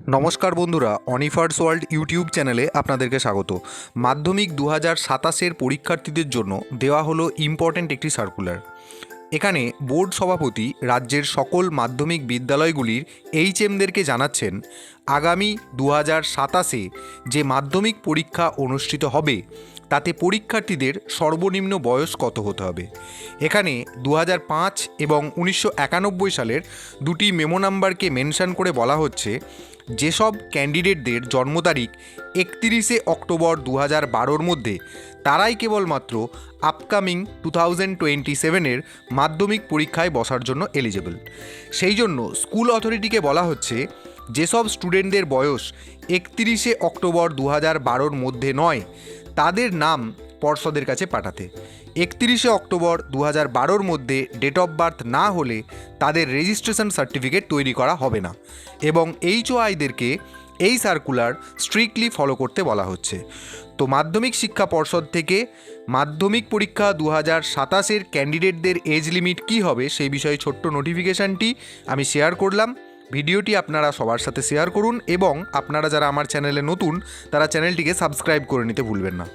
নমস্কার বন্ধুরা অনিফার্স world YouTube চ্যানেলে আপনাদেরকে স্বাগত। মাধ্যমিক দু হাজার সাতাশের পরীক্ষার্থীদের জন্য দেওয়া হলো ইম্পর্ট্যান্ট একটি সার্কুলার এখানে বোর্ড সভাপতি রাজ্যের সকল মাধ্যমিক বিদ্যালয়গুলির এইচএমদেরকে জানাচ্ছেন, আগামী দু হাজার সাতাশে যে মাধ্যমিক পরীক্ষা অনুষ্ঠিত হবে তাতে পরীক্ষার্থীদের সর্বনিম্ন বয়স কত হতে হবে? এখানে দু পাঁচ এবং উনিশশো একানব্বই সালের দুটি মেমো নাম্বারকে মেনশন করে বলা হচ্ছে, যেসব ক্যান্ডিডেটদের জন্ম তারিখ একতিরিশে অক্টোবর দু হাজার বারোর মধ্যে, তারাই কেবলমাত্র আপকামিং টু থাউজেন্ড টোয়েন্টি সেভেনের মাধ্যমিক পরীক্ষায় বসার জন্য এলিজেবল। সেই জন্য স্কুল অথরিটিকে বলা হচ্ছে, যেসব স্টুডেন্টদের বয়স একতিরিশে অক্টোবর দু হাজার বারোর মধ্যে নয় তাদের নাম পর্ষদের কাছে পাঠাতে। একতিরিশে অক্টোবর দু হাজার বারোর মধ্যে ডেট অফ বার্থ না হলে তাদের রেজিস্ট্রেশন সার্টিফিকেট তৈরি করা হবে না এবং এইচ এইচওআইদেরকে এই সার্কুলার স্ট্রিক্টলি ফলো করতে বলা হচ্ছে। তো মাধ্যমিক শিক্ষা পর্ষদ থেকে মাধ্যমিক পরীক্ষা দু হাজার সাতাশের ক্যান্ডিডেটদের এজ লিমিট কী হবে সেই বিষয়ে ছোট্ট নোটিফিকেশানটি আমি শেয়ার করলাম। ভিডিওটি আপনারা সবার সাথে শেয়ার করুন এবং আপনারা যারা আমার চ্যানেলে নতুন, তারা চ্যানেলটিকে সাবস্ক্রাইব করে নিতে ভুলবেন না।